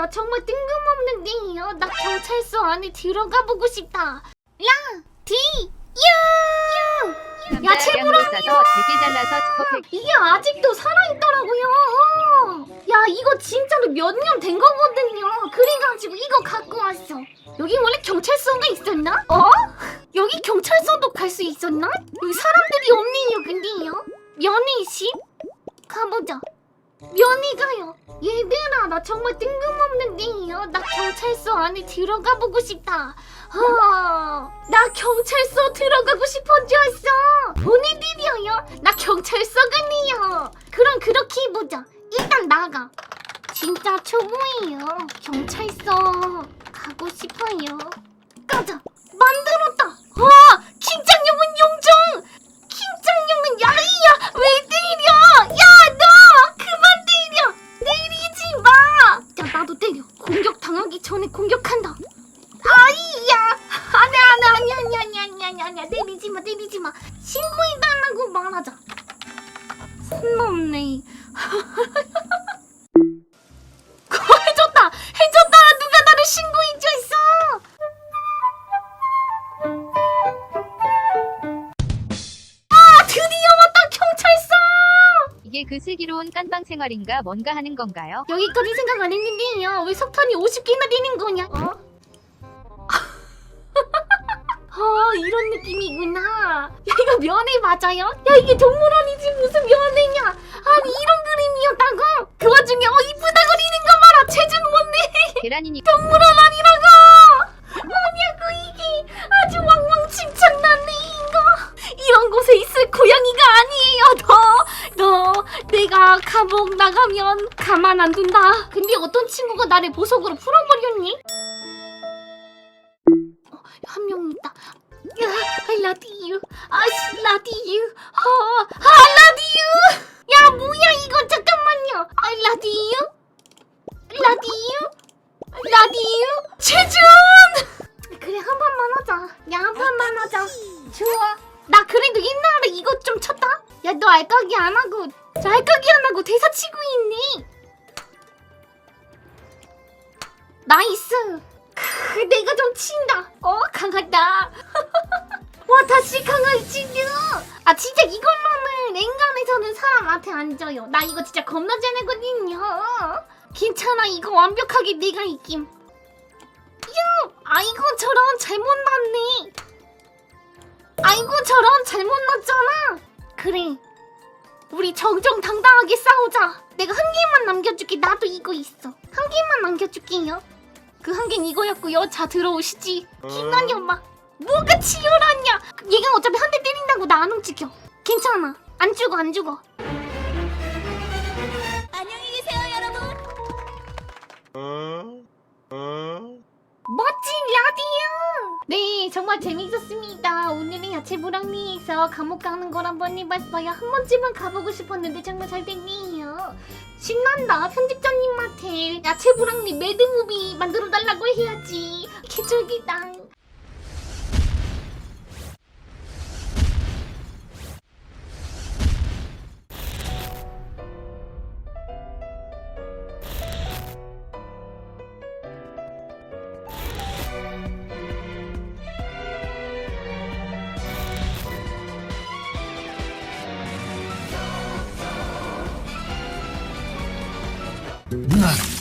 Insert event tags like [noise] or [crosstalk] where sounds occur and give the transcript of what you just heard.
나 정말 뜬금없는데요. 나 경찰서 안에 들어가 보고 싶다. 야, 디, 유, 유. 야. 싸서 되게 잘라서 주커팩 이게 아직도 살아있더라고요. 야, 이거 진짜로 몇 년 된 거거든요. 그래가지고 이거 갖고 왔어. 여기 원래 경찰서가 있었나? 어? 여기 경찰서도 갈 수 있었나? 여기 사람들이 없네요, 근데요. 면회실? 가 정말 뜬금없는데요. 나 경찰서 안에 들어가 보고 싶다. 어, 나 경찰서 들어가고 싶어졌어. 보내드려요. 나 경찰서 가네요. 그럼 그렇게 해보자. 일단 나가. 진짜 초보예요. 경찰서 아니 아니 아니 아니야. 때리지 마, 때리지 마. 신고해달라고 말하자. 손 넘네. [laughs] 그거 해줬다! 해줬다! 누가 나를 신고해줬어! 아! 드디어 왔다 경찰서! 이게 그 슬기로운 깐방 생활인가 뭔가 하는 건가요? 여기까지 생각 안 했는데요. 왜 석탄이 50개나 되는 거냐? 어? 아 이런 느낌이구나. 야 이거 면회 맞아요? 야 이게 동물원이지 무슨 면회냐? 아니 이런 그림이었다고? 그 와중에 어 이쁘다 그리는 거 봐라. 체중 못내. 계란이니 동물원 아니라고! 뭐냐고 이게 아주 왕왕칭찬나네 이거 이런 곳에 있을 고양이가 아니에요 너! 너 내가 감옥 나가면 가만 안 둔다 근데 어떤 친구가 나를 보석으로 풀어버렸니? I love you. 아씨 love you. 어, I love you. 야 뭐야 이거. 잠깐만요. I love you. Love you. 라디오 최준! 그래 한 판만 하자. 야 한 판만 하자. 좋아. 나 그래도 옛날에 이거 좀 쳤다. 야 너 알까기 안 하고 저 알까기 안 하고 대사 치고 있네 나이스. 크, 내가 좀 친다. 어 강하다 와 다시 강아지냐? 아 진짜 이걸로는 랭간에서는 사람한테 안 져요. 나 이거 진짜 겁나 잘하거든요. 괜찮아 이거 완벽하게 내가 이김. 야 아이고 저런 잘못 났네. 아이고 저런 잘못 났잖아. 그래 우리 정정당당하게 싸우자. 내가 한 개만 남겨줄게. 나도 이거 있어. 한 개만 남겨줄게요. 그 한 개는 이거였고요. 자 들어오시지. 김난이 엄마 뭐가 치열하냐 얘가 어차피 한 대 때린다고 나 안 움직여 괜찮아 안 죽어 안 죽어 안녕히 계세요 여러분 멋진 라디오! 네, 정말 재밌었습니다. 오늘은 야채부랑리에서 감옥 가는 걸 한번 해봤어요. 한 번쯤은 가보고 싶었는데 정말 잘 됐네요. 신난다. 편집자님한테 야채부랑리 매드무비 만들어달라고 해야지. 개쫄기당. Bunlar